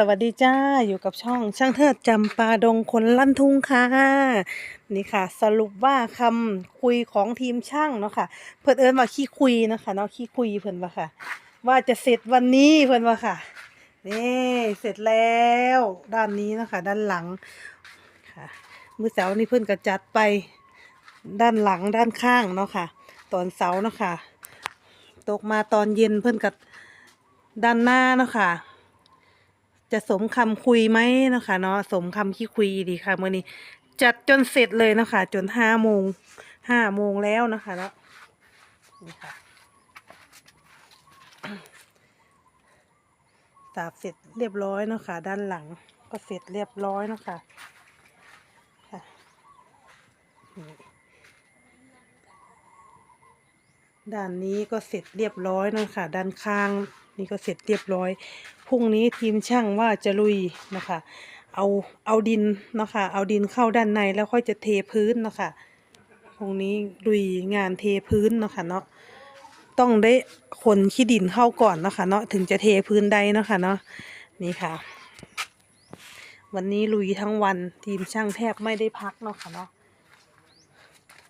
สวัสดีจ้าอยู่กับช่องช่างเทิดจำปาดงคนลั่นทุ่งค่ะ นี่ค่ะ สรุปว่าคำคุยของทีมช่างเนาะค่ะ เพิ่นเอิ้นว่าขี้คุยเนาะคะเนาะขี้คุยเพิ่นว่าค่ะ ว่าจะเสร็จวันนี้เพิ่นว่าค่ะนี่เสร็จแล้วด้านนี้เนาะคะ ด้านหลังค่ะมือเสานี่เพิ่นก็จัดไปด้านหลังด้านข้างเนาะค่ะ ตอนเสาเนาะค่ะ ตกมาตอนเย็นเพิ่นกับด้านหน้าเนาะค่ะ จะสมคำคุยไหมนะคะเนาะสมคำที่คุยดีค่ะเมื่อนี้ จัดจนเสร็จเลยนะคะจนห้าโมงห้าโมงแล้วนะคะเนาะนี่ค่ะสาบเสร็จเรียบร้อยเนาะค่ะ ด้านหลังก็เสร็จเรียบร้อยเนาะค่ะค่ะด้านนี้ก็เสร็จเรียบร้อยนะคะด้านข้างนี่ก็เสร็จเรียบร้อย พรุ่งนี้ทีมช่างว่าจะลุยนะคะ เอาเอาดินนะคะเอาดินเข้าด้านในแล้วค่อยจะเทพื้นนะคะพรุ่งนี้ลุยงานเทพื้นนะคะเนาะต้องได้ขนขี้ดินเข้าก่อนนะคะเนาะถึงจะเทพื้นได้นะคะเนาะนี่ค่ะ วันนี้ลุยทั้งวันทีมช่างแทบไม่ได้พักเนาะค่ะเนาะ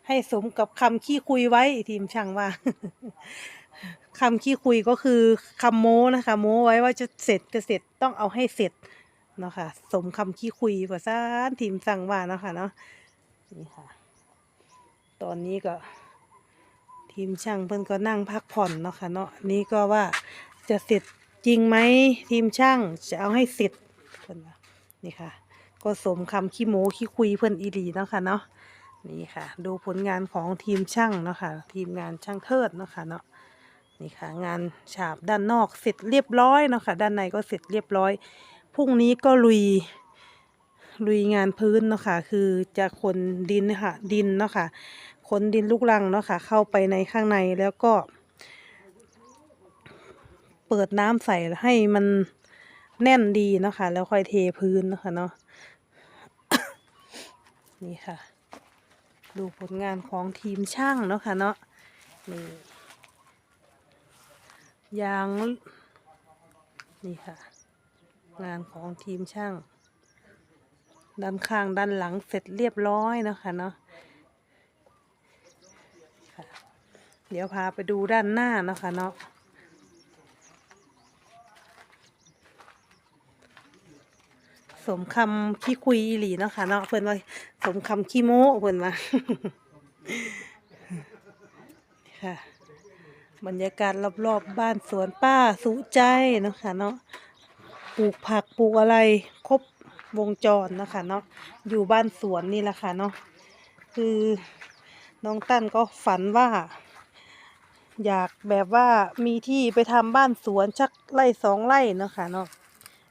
ให้สมกับคำขี้คุยไว้ทีมช่างว่า คำขี้คุยก็คือคำโม้นะคะ โม้ไว้ว่าจะเสร็จก็เสร็จต้องเอาให้เสร็จเนาะค่ะ สมคำขี้คุยภาษาทีมสั่งว่าเนาะค่ะเนาะนี่ค่ะ ตอนนี้ก็ ทีมช่างเพิ่นก็นั่งพักผ่อนเนาะค่ะเนาะนี่ก็ว่าจะเสร็จจริงไหมทีมช่างจะเอาให้เสร็จเพิ่นนี่ค่ะ ก็สมคำขี้โม้ขี้คุยเพิ่นอีหลีเนาะค่ะเนาะนี่ค่ะ ดูผลงานของทีมช่างเนาะค่ะทีมงานช่างเทิดเนาะค่ะเนาะ นี่ค่ะ งานฉาบด้านนอกเสร็จเรียบร้อยเนาะค่ะด้านในก็เสร็จเรียบร้อยพรุ่งนี้ก็ลุยลุยงานพื้นเนาะค่ะคือจะขนดินค่ะดินเนาะค่ะขนดินลูกรังเนาะค่ะเข้าไปในข้างในแล้วก็ เปิดน้ำใส่ให้มันแน่นดีเนาะค่ะแล้วค่อยเทพื้นเนาะค่ะเนาะนี่ค่ะ ดูผลงานของทีมช่างเนาะค่ะเนาะนี่ ยาง นี่ค่ะ งานของทีมช่าง ด้านข้างด้านหลังเสร็จเรียบร้อยเนาะคะเนาะเดี๋ยวพาไปดูด้านหน้าเนาะคะเนาะสมคำขี้คุยอีหลีเนาะค่ะเนาะเพิ่นว่าสมคำขี้โม้เพิ่นว่าค่ะ บรรยากาศรอบๆบบ้านสวนป้าสุใจนะคะเนาะปลูกผักปลูกอะไรครบวงจรนะคะเนาะอยู่บ้านสวนนี่แหละค่ะเนาะคือน้องตั้นก็ฝันว่า อยากแบบว่ามีที่ไปทำบ้านสวนชักไร่สองไร่เนาะค่ะเนาะ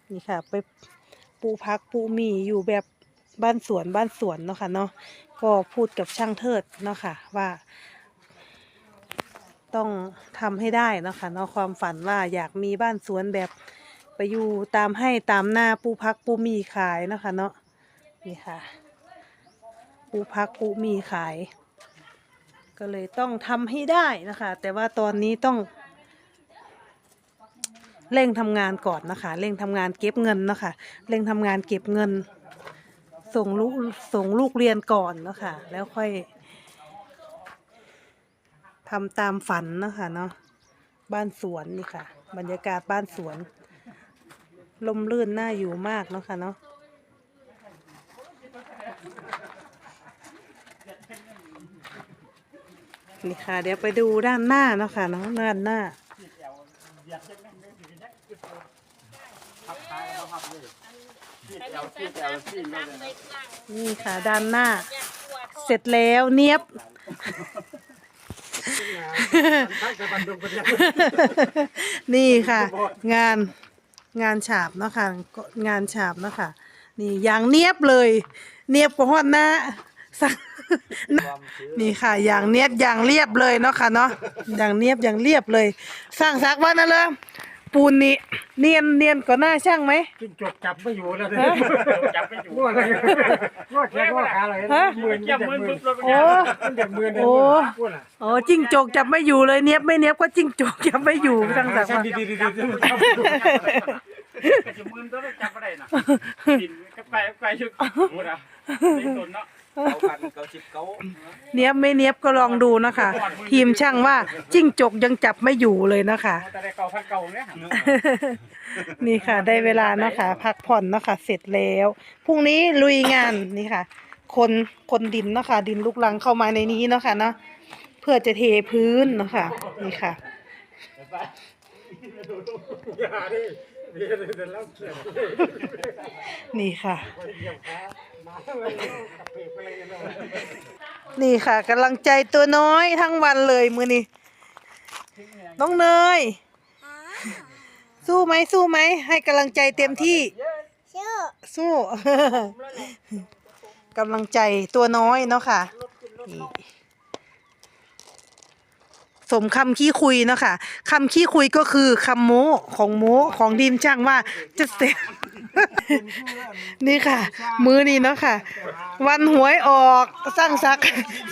นี่ค่ะ ไปปลูกผักปลูกหมีอยู่แบบบ้านสวนบ้านสวนเนาะค่ะเนาะก็พูดกับช่างเทิดเนาะค่ะว่า ต้องทำให้ได้นะคะเนาะความฝันว่าอยากมีบ้านสวนแบบไปอยู่ตามให้ตามหน้าปูพักปูมีขายนะคะเนาะนี่ค่ะ ปูพักปูมีขาย ก็เลยต้องทำให้ได้นะคะ แต่ว่าตอนนี้ต้อง เร่งทำงานก่อนนะคะเร่งทำงานเก็บเงินนะคะเร่งทำงานเก็บเงิน ส่งลูกส่งลูกเรียนก่อนนะคะแล้วค่อย ทำตามฝันเนาะคะเนาะบ้านสวนนี่ค่ะ บรรยากาศบ้านสวนลมลื่นน่าอยู่มากเนาะค่ะเนาะนี่ค่ะ เดี๋ยวไปดูด้านหน้าเนาะค่ะเนาะด้านหน้านี่ค่ะ ด้านหน้า เสร็จแล้วเนียบ นี่ค่ะ งานงานฉาบเนาะค่ะงานฉาบเนาะค่ะ นี่อย่างเนียบเลย เนียบกว่าฮอดหน้าสั่งนี่ค่ะ อย่างเนียบอย่างเรียบเลยเนาะค่ะเนาะอย่างเนียบอย่างเรียบเลย สร้างซักวันนั่นเลย ปูนนี่เนียนเนียนกว่าหน้าช่างไหม จิ้งจกจับไม่อยู่แล้วเนี่ยจับไม่อยู่ งวดอะไรงวดแค่งวดขาอะไรฮะ หมื่นจับหมื่นโอ้มันเด็กหมื่นโอ้ พูดอะโอ้จิ้งจกจับไม่อยู่เลยเนียบไม่เนียบก็จิ้งจกจับไม่อยู่สร้างซักว่าดีดีดีดีก็จะมึนต้องจับบ่ได้น่ะกินกับไก่กับไก่ชุกพูดอะในตนเนาะ เก้าพันเก้าสิบเก้าเนียบไม่เนียบก็ลองดูนะคะ ทีมช่างว่าจิ้งจกยังจับไม่อยู่เลยนะคะ แต่ได้เก่าพันเก่าเนี่ยนี่ค่ะ ได้เวลานะคะ พักผ่อนนะคะ เสร็จแล้วพรุ่งนี้ลุยงานนี่ค่ะ คนคนดินเนาะคะ ดินลูกลังเข้ามาในนี้เนาะค่ะเนาะเพื่อจะเทพื้นเนาะค่ะนี่ค่ะอย่าดิเดี๋ยวเดี๋ยวเราเขียนนี่ค่ะ นี่ค่ะกำลังใจตัวน้อยทั้งวันเลยมือนี้น้องเนย สู้ไหมสู้ไหม ให้กำลังใจเต็มที่ สู้กำลังใจตัวน้อยเนาะค่ะสมคำขี้คุยเนาะค่ะคำขี้คุยก็คือคำโม้ของโม้ของดีมช่างว่าจะเสร็จ นี่ค่ะ มือนี้เนาะค่ะ วันหวยออกสร้างซัก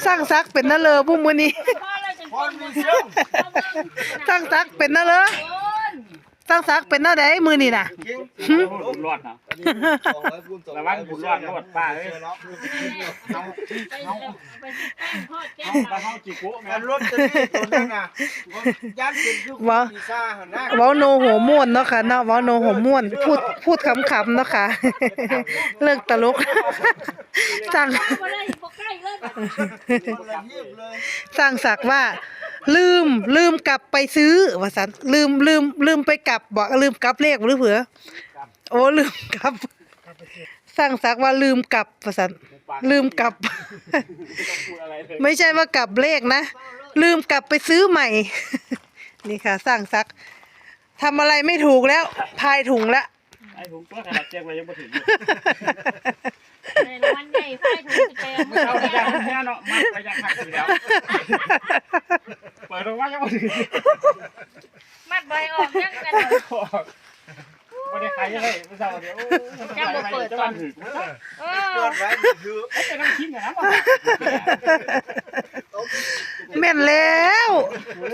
สร้างซักเป็นนั่นเลยพวกมือนี้พรมีเสียงสร้างซักเป็นนั่นเลย สร้างซักเป็นนั่นไดมือนี้น่ะจริงบุญรอดนะอันนี้สองร้อยคูณสองระวังบุญรอดรอดป้าเอ้ยเนาะเอาเอาเอาเอาจีโก้แม่มันรถจะนี่ตัวนึงอะย่านเป็นคือปีซ่าหันหน้าเว้าโนหัวม่วนเนาะค่ะเนาะเว้าโนหัวม่วนพูดพูดขำๆเนาะค่ะ เลิกตลกสร้างมาเลยบอกใกล้เลย คนละยีบเลย สร้างศักดิ์ว่า ลืมลืมกลับไปซื้อว่าสันลืมลืมลืมไปกลับบอกลืมกลับเลขหรือเผื่อโอ้ลืมกลับ สร้างศักดิ์ว่าลืมกลับว่าสันลืมกลับพูดอะไรเลยไม่ใช่ว่ากลับเลขนะ ลืมกลับไปซื้อใหม่ นี่ค่ะ สร้างศักดิ์ทำอะไรไม่ถูกแล้ว พายถุงแล้วไอ้ถุงตัวขนาดแจ้งไว้ยังไม่ถึงในรางวัลใหญ่ ไฟถุงสเปรย์มึงเอาไปยังแค่เนาะมันไปยังหักอยู่แล้วเปิดออกมายังไม่ถึงมัดใบออกยังกันไม่ได้ขายเลยไม่ทราบเดี๋ยวจะวันถึงเอเกิอดไว้คือไอ้เป็นน้ำชิ้นนะว่า แม่นแล้ว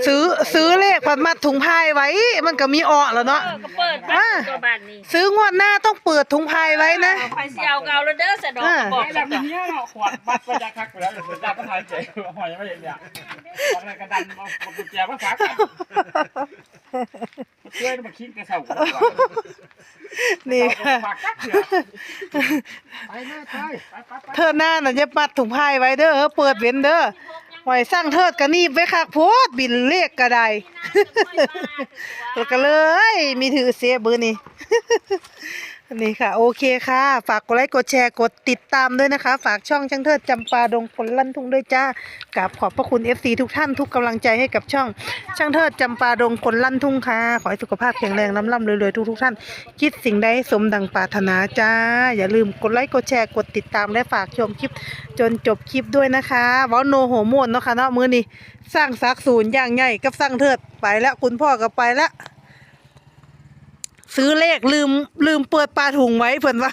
ซื้อซื้อเลขผัดมัดถุงพายไว้ มันก็มีออแล้วเนาะ เออก็เปิดบ้านตัวบ้านนี้ซื้องวดหน้าต้องเปิดถุงพายไว้นะ ไฟเสียวเกาแล้วเด้อสะดอกบอกไอ้แบบนี้เนาะขวดบัตรไปยังหักไปแล้วเดี๋ยวจะต้องหายใจหอยไม่เห็นเนี่ยของอะไรกระดันมากุญแจมาฝากกันมาช่วยมาคิดกระเซานี่ค่ะฝากกักเถอะไปแม่ไปไปไปไปเธอหน้าน่ะจะปัดถุงพายไว้เด้อเออเปิดเว้นเด้อ หอยสร้างเทิดกระนีบไว้คักโพดบินเลขกระไดแล้วก็เลย มีถือเสียเบอร์นี่ นี่ค่ะ โอเคค่ะ ฝากกดไลค์กดแชร์กดติดตามด้วยนะคะ ฝากช่องช่างเทิดจำปาดงผลลั่นทุ่งด้วยจ้ากราบขอบพระคุณ FC ทุกท่านทุกกำลังใจให้กับช่อง ช่างเทิดจำปาดงผลลั่นทุ่งค่ะ ขอให้สุขภาพแข็งแรงล่ำล่ำรวยๆทุกๆท่าน คิดสิ่งใดสมดังปรารถนาจ้า อย่าลืมกดไลค์กดแชร์กดติดตามและฝากชมคลิป จนจบคลิปด้วยนะคะว้าโนโหมวนเนาะค่ะเนาะมือนี้สร้างซักศูนย์อย่างใหญ่กับสร้างเทิดไปแล้วคุณพ่อก็ไปแล้ว ซื้อเลขลืมลืมเปิดปลาถุงไว้เพิ่นว่า